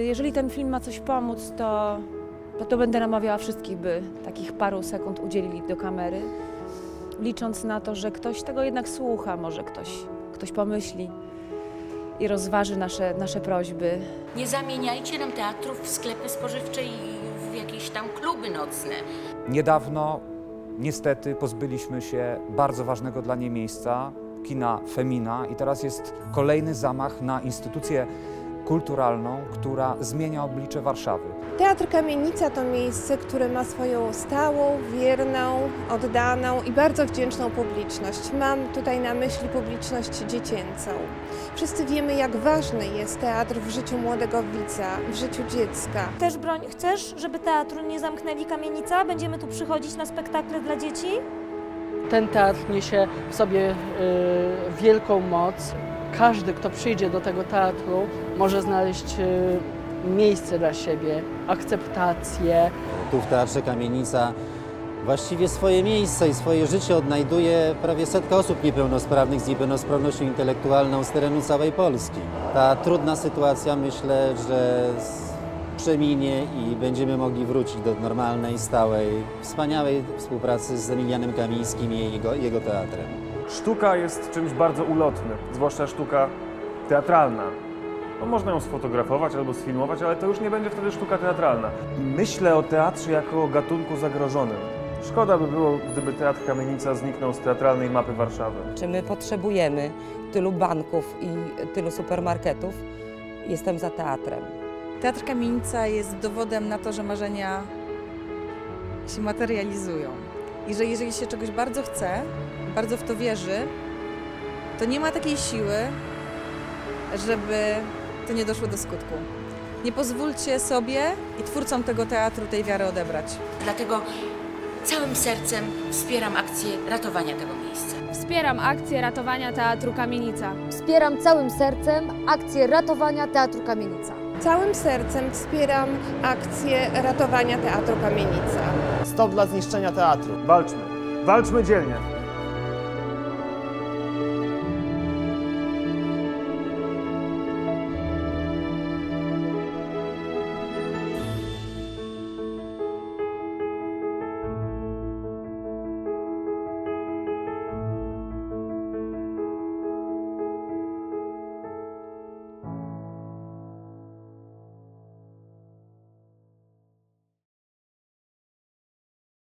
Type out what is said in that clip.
Jeżeli ten film ma coś pomóc, to, to, to będę namawiała wszystkich, by takich paru sekund udzielili do kamery, licząc na to, że ktoś tego jednak słucha, może ktoś, ktoś pomyśli i rozważy nasze, nasze prośby. Nie zamieniajcie nam teatrów w sklepy spożywcze i w jakieś tam kluby nocne. Niedawno niestety pozbyliśmy się bardzo ważnego dla niej miejsca, kina Femina i teraz jest kolejny zamach na instytucję kulturalną, która zmienia oblicze Warszawy. Teatr Kamienica to miejsce, które ma swoją stałą, wierną, oddaną i bardzo wdzięczną publiczność. Mam tutaj na myśli publiczność dziecięcą. Wszyscy wiemy, jak ważny jest teatr w życiu młodego widza, w życiu dziecka. Też broń, chcesz, żeby teatru nie zamknęli kamienica? Będziemy tu przychodzić na spektakle dla dzieci? Ten teatr niesie w sobie y, wielką moc. Każdy, kto przyjdzie do tego teatru, może znaleźć y, miejsce dla siebie, akceptację. Tu w Teatrze Kamienica właściwie swoje miejsce i swoje życie odnajduje prawie setka osób niepełnosprawnych z niepełnosprawnością intelektualną z terenu całej Polski. Ta trudna sytuacja myślę, że przeminie i będziemy mogli wrócić do normalnej, stałej, wspaniałej współpracy z Emilianem Kamińskim i jego, jego teatrem. Sztuka jest czymś bardzo ulotnym, zwłaszcza sztuka teatralna. No, można ją sfotografować albo sfilmować, ale to już nie będzie wtedy sztuka teatralna. Myślę o teatrze jako o gatunku zagrożonym. Szkoda by było, gdyby Teatr Kamienica zniknął z teatralnej mapy Warszawy. Czy my potrzebujemy tylu banków i tylu supermarketów? Jestem za teatrem. Teatr Kamienica jest dowodem na to, że marzenia się materializują. I że jeżeli się czegoś bardzo chce, bardzo w to wierzy, to nie ma takiej siły, żeby to nie doszło do skutku. Nie pozwólcie sobie i twórcom tego teatru tej wiary odebrać. Dlatego całym sercem wspieram akcję ratowania tego miejsca. Wspieram akcję ratowania Teatru Kamienica. Wspieram całym sercem akcję ratowania Teatru Kamienica. Całym sercem wspieram akcję ratowania Teatru Kamienica. Stop dla zniszczenia teatru. Walczmy, walczmy dzielnie.